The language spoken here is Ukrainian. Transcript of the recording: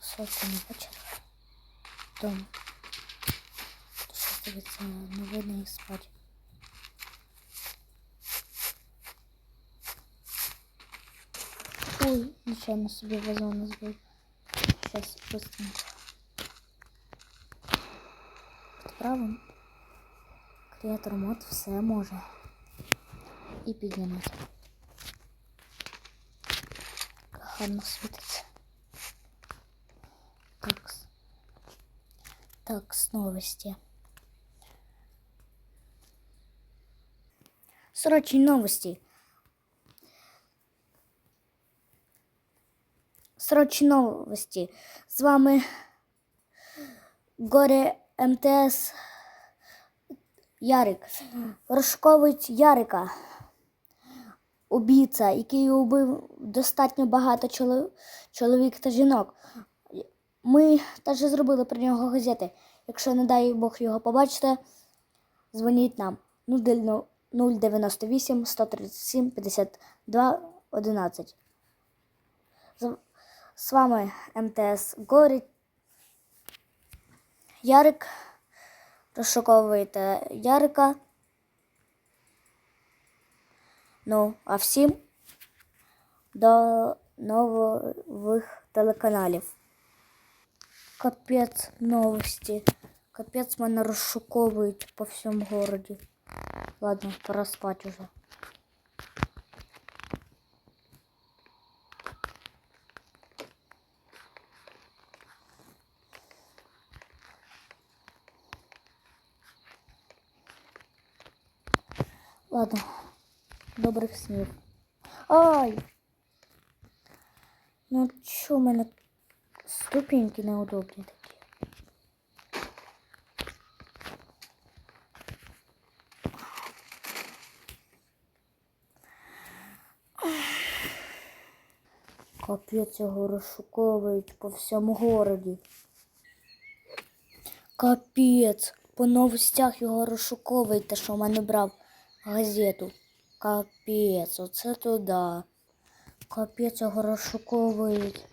Сотку не бачила. Дом. Що дивиться новини і спать. Ой, нечаянно собі вазон збив. Сейчас быстренько. Під правим. Креатор мод все може. І піднімати. Гарно світиться. Так, с новости. Срочные новости. Срочні новості. З вами горе МТС Ярик. Розшуковують Ярика. Убійця, який убив достатньо багато чоловік та жінок. Ми теж зробили про нього газети. Якщо, не дай Бог його побачите, дзвоніть нам 098 137 52 11. З- вами МТС Горі. Ярик. Розшуковуєте Ярика. Ну, а всім до нових телеканалів. Капець новості. Капець мене розшуковують по всьому городі. Ладно, пора спать уже. Ладно, добрих снів. Ай! Ну чо в мене Ступеньки неудобні такі? Капець його розшуковують по всьому городі. Капець, по новостях його розшуковують, те, що в мене брав газету. Капець, оце туди. Капець його розшуковують.